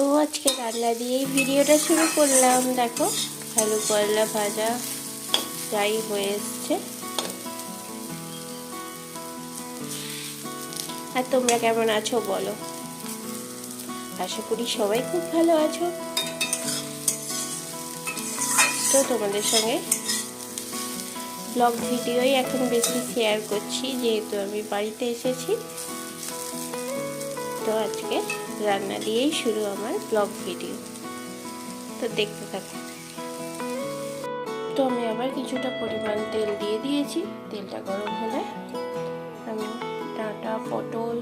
তো আজকে রান্না দিয়েই ভিডিওটা শুরু করলাম। দেখো, আলু করলা ভাজা যাই হয়ে এসছে। আর তোমরা কেমন আছো বলো? আশা করি সবাই খুব ভালো আছো। তো তোমাদের সঙ্গে ব্লগ ভিডিওই এখন বেশি শেয়ার করছি, যেহেতু আমি বাড়িতে এসেছি। তো আজকে রান্না দিয়েই শুরু আমার ব্লগ ভিডিও তো দেখতে থাকো। তো আমি আবার কিছুটা পরিমাণ তেল দিয়ে দিয়েছি। তেলটা গরম হলে আমি ডাঁটা, পটল,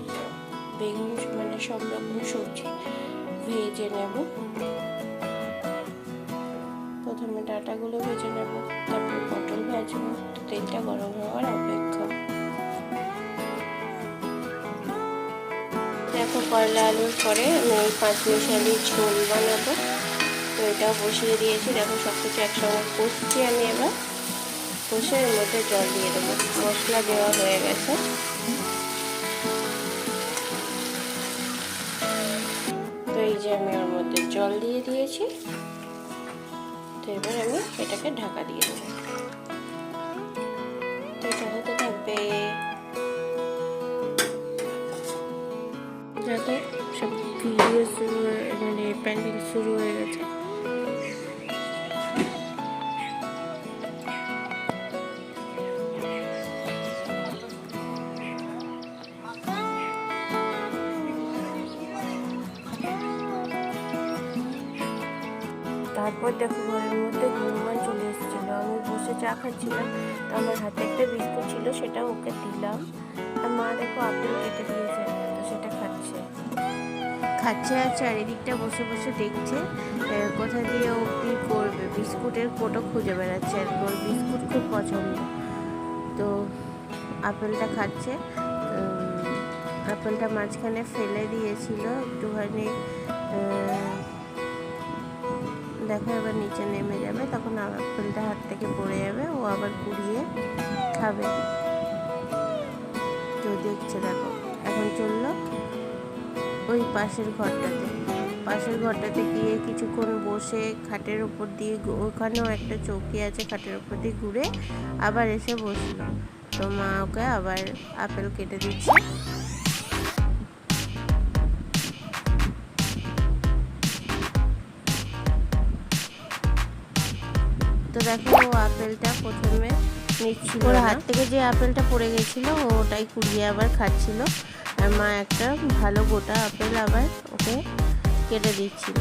বেগুন মানে সব রকম সবজি ভেজে নেব। প্রথমে ডাঁটাগুলো ভেজে নেব, তারপর পটল ভাজবো। তেলটা গরম হওয়ার অপেক্ষা দেখো করলা আলুর পরে আমি পাঁচ মিশালি ঝোল বানাবো। তো এটাও বসিয়ে দিয়েছি। দেখো সব কিছু একসঙ্গে কষছি আমি এবার। কষে এর মধ্যে জল দিয়ে দেবো। মশলা দেওয়া হয়ে গেছে। তো এই যে আমি ওর মধ্যে জল দিয়ে দিয়েছি। তো এবার আমি এটাকে ঢাকা দিয়ে দেবো। তো এটা হতে থাকবে দেখো সব ভিডিও শুরু হয়ে মানে প্যান্ডেল শুরু হয়ে গেছে। তারপর দেখো ঘরের মধ্যে হনুমান চলে এসেছিল। আমি বসে চা খাচ্ছিলাম, তো আমার হাতে একটা বিস্কুট ছিল, সেটা ওকে দিলাম। আর মা দেখো আপেল কেটে দিয়েছে। সেটা খাচ্ছে। খাচ্ছে আর চারিদিকটা বসে বসে দেখছে কোথা দিয়ে ও কী করবে। বিস্কুটের কোটো খুঁজে বেড়াচ্ছে আর। ওর বিস্কুট খুব পছন্দ। তো আপেলটা খাচ্ছে আপেলটা মাঝখানে ফেলে দিয়েছিল একটুখানি দেখো এবার নিচে নেমে যাবে, তখন আপেলটা হাত থেকে পড়ে যাবে, ও আবার কুড়িয়ে খাবে। তো দেখছে, দেখো। চলল ওই পাশের ঘরটাতে। পাশের ঘরটাতে গিয়ে কিছুক্ষণ বসে খাটের ওপর দিয়ে ওখানেও একটা চৌকি আছে খাটের ওপর দিয়ে ঘুরে আবার এসে বসল। তো মা ওকে আবার আপেল কেটে দিচ্ছে। তো দেখো ও আপেলটা প্রথমে নিচ্ছিল ওর হাত থেকে যে আপেলটা পড়ে গেছিল ওটাই কুড়িয়ে আবার খাচ্ছিল। আর মা একটা ভালো গোটা আপেল আবার ওকে কেটে দিচ্ছিল।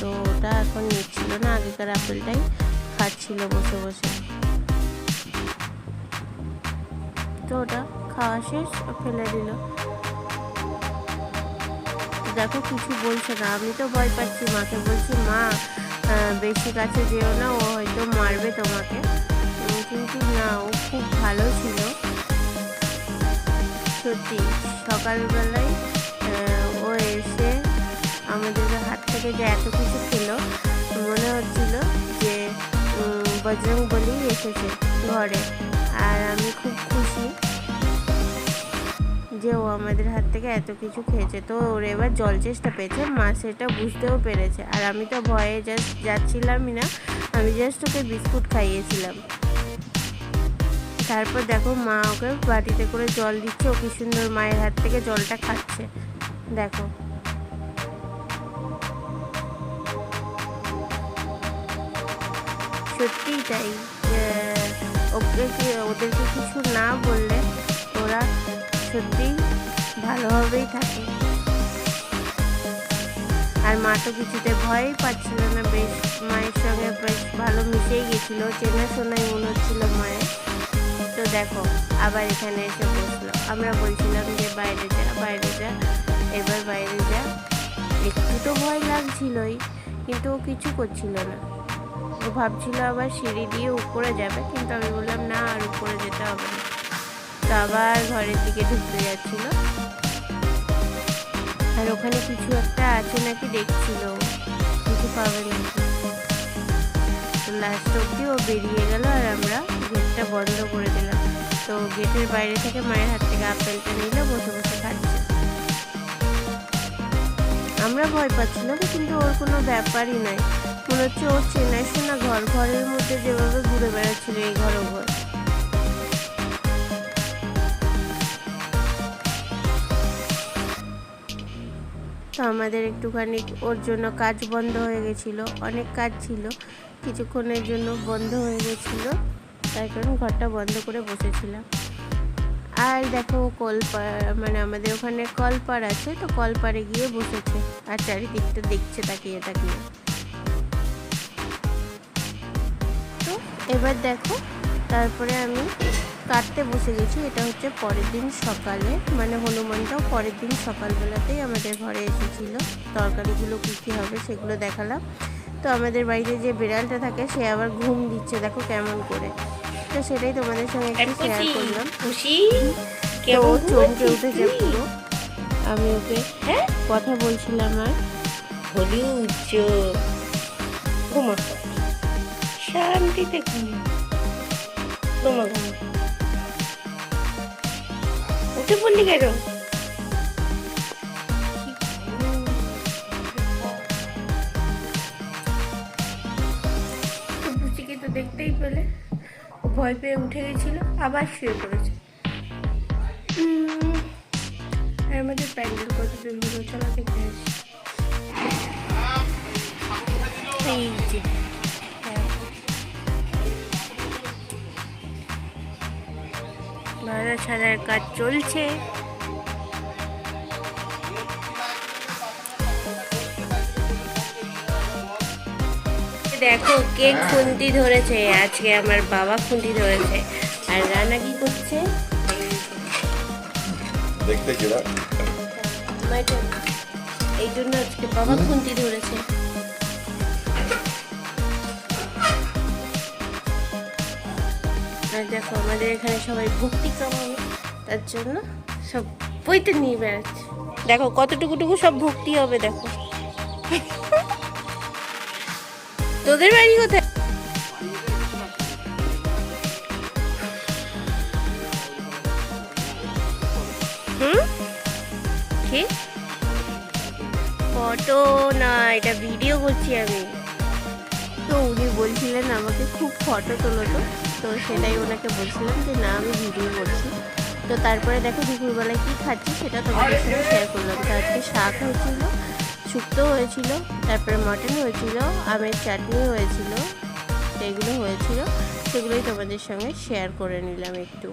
তো ওটা এখন নিচ্ছিল না, আগেকার আপেলটাই খাচ্ছিল বসে বসে। তো ওটা খাওয়া শেষ ফেলে দিল। দেখো কিছু বলছে না, আমি তো ভয় পাচ্ছি মাকে, বলছি মা বেশি কাছে যেও না, ও হয়তো মারবে তোমাকে। কিন্তু না, ও খুব ভালো ছিল। সত্যি, সকালবেলায় ও এসে আমাদের হাত থেকে যে এত কিছু খেলো মনে হচ্ছিল যে বজরং বলি এসেছে ঘরে। আর আমি খুব খুশি যে ও আমাদের হাত থেকে এত কিছু খেয়েছে। তো ওর এবার জল চেষ্টা পেয়েছে, মা সেটা বুঝতেও পেরেছে। আর আমি তো ভয়ে জাস্ট যাচ্ছিলামই না, আমি জাস্ট ওকে বিস্কুট খাইয়েছিলাম। তারপর দেখো মা ওকে বাটিতে করে জল দিচ্ছে, ও কি সুন্দর মায়ের হাত থেকে জলটা খাচ্ছে। দেখো। সত্যিই তাই। ওকে কি- ওদেরকে কিছু না বললে ওরা সত্যিই ভালোভাবেই থাকে। আর মা তো কিছুতে ভয়ই পাচ্ছিল না, বেশ, মায়ের সঙ্গে বেশ ভালো মিশেই গেছিল। চেনাশোনাই মনে হচ্ছিল মায়ের। তো দেখো, আবার এখানে এসে বসল। আমরা বলছিলাম যে বাইরে যা বাইরে যা। এবার বাইরে যা। একটু তো ভয় লাগছিলই, কিন্তু ও কিছু করছিল না। ও ভাবছিল আবার সিঁড়ি দিয়ে উপরে যাবে, কিন্তু আমি বললাম, না, আর উপরে যেতে হবে না। তো আবার ঘরের দিকে ঢুকতে যাচ্ছিল। আর ওখানে কিছু একটা আছে নাকি দেখছিল কিছু পাবে নাকি? তো লাস্ট অব্দি ও বেরিয়ে গেল আর আমরা গেটটা বন্ধ করে দিলাম। তো গেটের বাইরে থেকে মায়ের হাত থেকে আপেলটা নিলে বসে বসে খাচ্ছে। আমরা ভয় পাচ্ছিলাম কিন্তু ওর কোনো ব্যাপারই নাই। মনে হচ্ছে ওর চেনাই শোনা ঘর, ঘরের মধ্যে যেভাবে ঘুরে বেড়াচ্ছিল এই ঘর ঘর তো আমাদের একটুখানি ওর জন্য কাজ বন্ধ হয়ে গেছিল, অনেক কাজ ছিল। কিছুক্ষণের জন্য বন্ধ হয়ে গেছিল। তাই কারণ ঘরটা বন্ধ করে বসেছিলাম। আর দেখো কলপার মানে আমাদের ওখানে কলপাড় আছে, তো কলপাড়ে গিয়ে বসেছে। আর চারিদিকটা দেখছে, তাকিয়ে তাকিয়ে। তো এবার দেখো, তারপরে আমি কাটতে বসে গেছি। এটা হচ্ছে পরের দিন সকালে। মানে হনুমানটাও পরের দিন সকালবেলাতেই আমাদের ঘরে এসেছিল। তরকারিগুলো কী কী হবে সেগুলো দেখালাম। তো আমাদের বাড়িতে যে বিড়ালটা থাকে, সে আবার ঘুম দিচ্ছে। দেখো কেমন করে। তো সেটাই তোমাদের সঙ্গে একটু শেয়ার করলাম। খুশি ও চমকে উঠেছে পুরো আমি ওকে হ্যাঁ? কথা বলছিলাম আর। হলি চোখ। ঘুমা শান্তিতে ঘুমা ঘুমা ঘুমা উঠে পড়লি কেন? দেখতেই পেলে। ভয় পেয়ে উঠে গেছিল, আবার শুয়ে পড়েছে। আর আমাদের প্যান্ডেল কত দূর হলো, চলো দেখে আসি। এই যে। বারো ছাড়ার কাজ চলছে। দেখো কে খুন্তি ধরেছে? আজকে আমার বাবা খুন্তি ধরেছে। আর রানা কি করছে? দেখতে এই জন্য আজকে বাবা খুন্তি ধরেছে। আর দেখো আমাদের এখানে সবাই ভক্তি কামাবে। তার জন্য সব বইতে নিয়ে বেড়াচ্ছে। দেখো কতটুকুটুকু সব ভক্তি হবে দেখো। তোদের বাড়ি কোথায়? হুম? কি? ফটো? না, এটা ভিডিও করছি আমি। তো উনি বলছিলেন আমাকে খুব ফটো তোলো তো। সেটাই ওনাকে বলছিলাম যে, না, আমি ভিডিও করছি। তো তারপরে দেখো দুপুরবেলায় কী খাচ্ছি সেটা তোমাদের সাথে শেয়ার করলাম। তো আজকে শাক হয়েছিল। শুক্তো হয়েছিল, তারপরে মটন হয়েছিল, আমের চাটনি হয়েছিল এগুলো হয়েছিল, সেগুলোই তোমাদের সঙ্গে শেয়ার করে নিলাম একটু।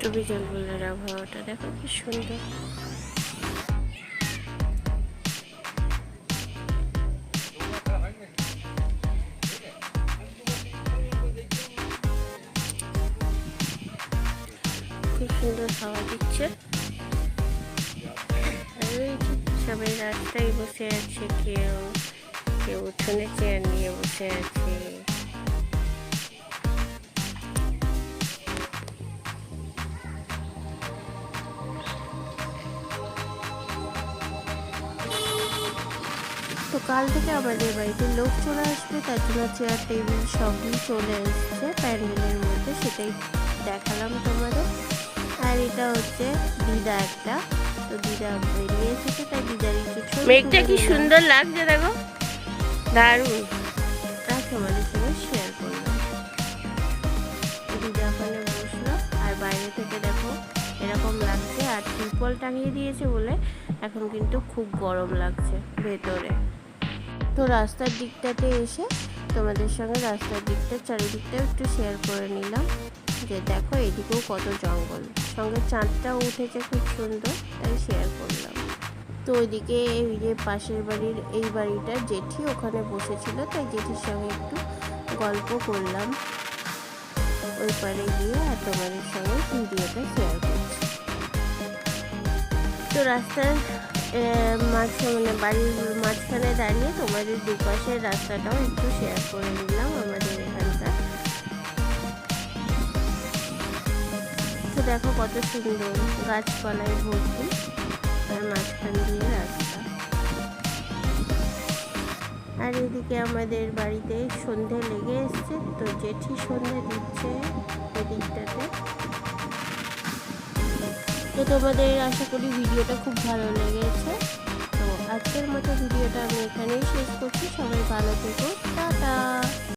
তো বিকেলবেলার আবহাওয়াটা দেখো কি সুন্দর। খুব সুন্দর হাওয়া দিচ্ছে। সবাই রাস্তায় বসে আছে কেউ কেউ চেয়ার নিয়ে বসে আছে তো কাল থেকে আমাদের বাড়িতে লোক চলে আসবে, তার জন্য চেয়ার টেবিল সবই চলে এসছে, প্যান্ডেলের মধ্যে, সেটাই দেখালাম তোমাদের। আর এটা হচ্ছে দিদা একটা তো দিদা বেরিয়ে এসেছে তাই দিদার একটু মেঘটা কি সুন্দর লাগছে দেখো। দারুণ। তাই তোমাদের সঙ্গে শেয়ার করলাম। দিদা ওখানে বসল আর বাইরে থেকে দেখো এরকম লাগছে আর ত্রিপল টাঙিয়ে দিয়েছে বলে এখন কিন্তু খুব গরম লাগছে ভেতরে। তো রাস্তার দিকটাতে এসে তোমাদের সঙ্গে রাস্তার দিকটা চারিদিকটা একটু শেয়ার করে নিলাম। যে দেখো এদিকেও কত জঙ্গল। সঙ্গে চাঁদটাও উঠেছে খুব সুন্দর, তাই শেয়ার করলাম। তো ওইদিকে এই যে পাশের বাড়ির এই বাড়িটা, জেঠি ওখানে বসেছিল, তাই জেঠির সঙ্গে একটু গল্প করলাম। ওই পারে গিয়ে আর তোমাদের সঙ্গে ভিডিওটা শেয়ার করছি। তো রাস্তার মাঝখানে, বাড়ির মাঝখানে দাঁড়িয়ে তোমাদের দুপাশের রাস্তাটাও একটু শেয়ার করে নিলাম। তো দেখো কত সুন্দর গাছপালায় ভর্তি। আর মাঝখান দিয়ে রাস্তা। আর এদিকে আমাদের বাড়িতে সন্ধে লেগে এসছে, তো জেঠি সন্ধে দিচ্ছে এদিকটাতে। তো তোমাদের আশা করি ভিডিওটা খুব ভালো লেগেছে। তো আজকের মতো ভিডিওটা আমি এখানেই শেষ করছি। সবাই ভালো থেকো। টাটা!